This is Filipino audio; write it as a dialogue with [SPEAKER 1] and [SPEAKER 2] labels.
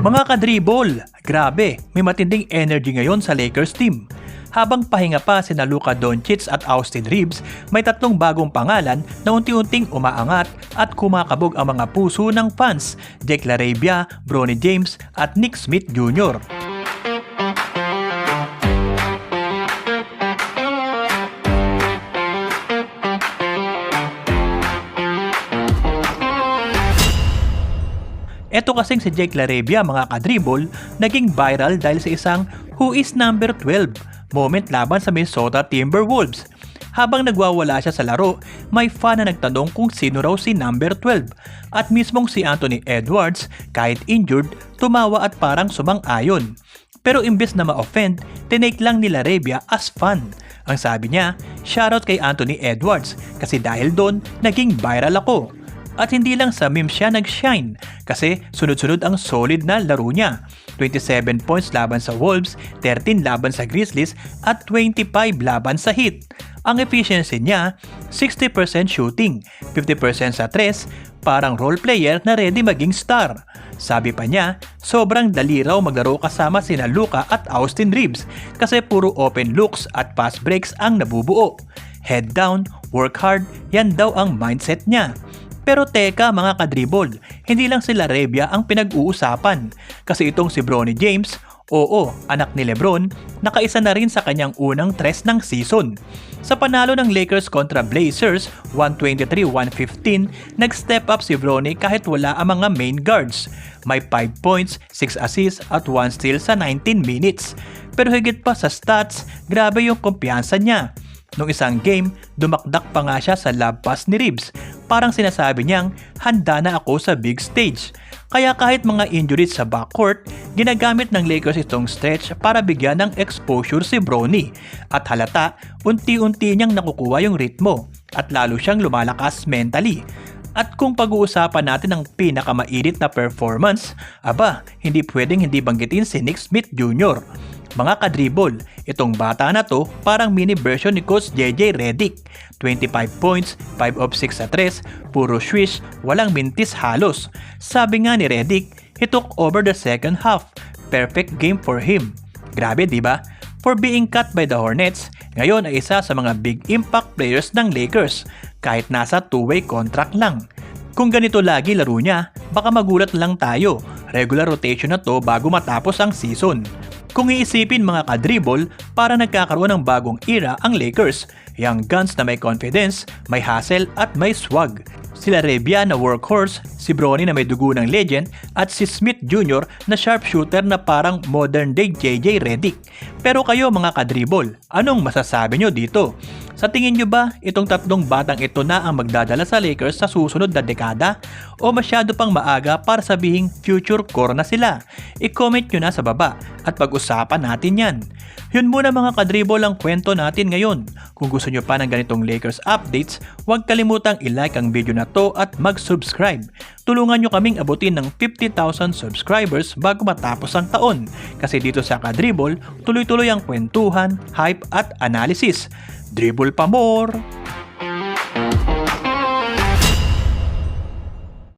[SPEAKER 1] Mga kadribol, grabe, may matinding energy ngayon sa Lakers team. Habang pahinga pa sina Luka Doncic at Austin Reeves, may tatlong bagong pangalan na unti-unting umaangat at kumakabog ang mga puso ng fans, Jake Bronny James at Nick Smith Jr. Ito kasing si Jake LaRabia mga kadribol, naging viral dahil sa isang Who is number 12 moment laban sa Minnesota Timberwolves. Habang nagwawala siya sa laro, may fan na nagtanong kung sino raw si number 12 at mismong si Anthony Edwards, kahit injured, tumawa at parang sumang-ayon. Pero imbes na ma-offend, tinake lang ni Larabia as fun. Ang sabi niya, shoutout kay Anthony Edwards kasi dahil doon, naging viral ako. At hindi lang sa meme siya nag-shine kasi sunod-sunod ang solid na laro niya. 27 points laban sa Wolves, 13 laban sa Grizzlies at 25 laban sa Heat. Ang efficiency niya, 60% shooting, 50% sa tres, parang role player na ready maging star. Sabi pa niya, sobrang dali raw maglaro kasama sina Luka at Austin Reeves kasi puro open looks at pass breaks ang nabubuo. Head down, work hard, yan daw ang mindset niya. Pero teka mga kadribol, hindi lang sila Rebia ang pinag-uusapan. Kasi itong si Bronny James, oo, anak ni Lebron, nakaisa na rin sa kanyang unang tres ng season. Sa panalo ng Lakers kontra Blazers, 123-115, nag-step up si Bronny kahit wala ang mga main guards. May 5 points, 6 assists at 1 steal sa 19 minutes. Pero higit pa sa stats, grabe yung kumpiyansa niya. Nung isang game, dumakdak pa nga siya sa lab pass ni Reeves. Parang sinasabi niyang, handa na ako sa big stage. Kaya kahit mga injuries sa backcourt, ginagamit ng Lakers itong stretch para bigyan ng exposure si Bronny. At halata, unti-unti niyang nakukuha yung ritmo at lalo siyang lumalakas mentally. At kung pag-uusapan natin ang pinakamainit na performance, aba, hindi pwedeng hindi banggitin si Nick Smith Jr. Mga kadribol, itong bata na to parang mini version ni Coach JJ Redick. 25 points, 5 of 6 sa 3, puro swish, walang mintis halos. Sabi nga ni Redick, he took over the second half. Perfect game for him. Grabe, di ba? For being cut by the Hornets, ngayon ay isa sa mga big impact players ng Lakers, kahit nasa two-way contract lang. Kung ganito lagi laro niya, baka magulat lang tayo. Regular rotation na to bago matapos ang season. Kung iisipin mga kadribol, para nagkakaroon ng bagong era ang Lakers. Young guns na may confidence, may hustle at may swag. Sila Rebia na workhorse, si Bronny na may dugo ng legend, at si Smith Jr. na sharpshooter na parang modern day JJ Redick. Pero kayo mga kadribol, anong masasabi nyo dito? Sa tingin nyo ba, itong tatlong batang ito na ang magdadala sa Lakers sa susunod na dekada? O masyado pang maaga para sabihing future core na sila? I-comment nyo na sa baba at pag-usapan natin yan. Yun muna mga kadribol ang kwento natin ngayon. Kung gusto nyo pa ng ganitong Lakers updates, huwag kalimutang i-like ang video na to at mag-subscribe. Tulungan nyo kaming abutin ng 50,000 subscribers bago matapos ang taon. Kasi dito sa Kadribol, tuloy-tuloy ang kwentuhan, hype at analysis. Dribble pa more!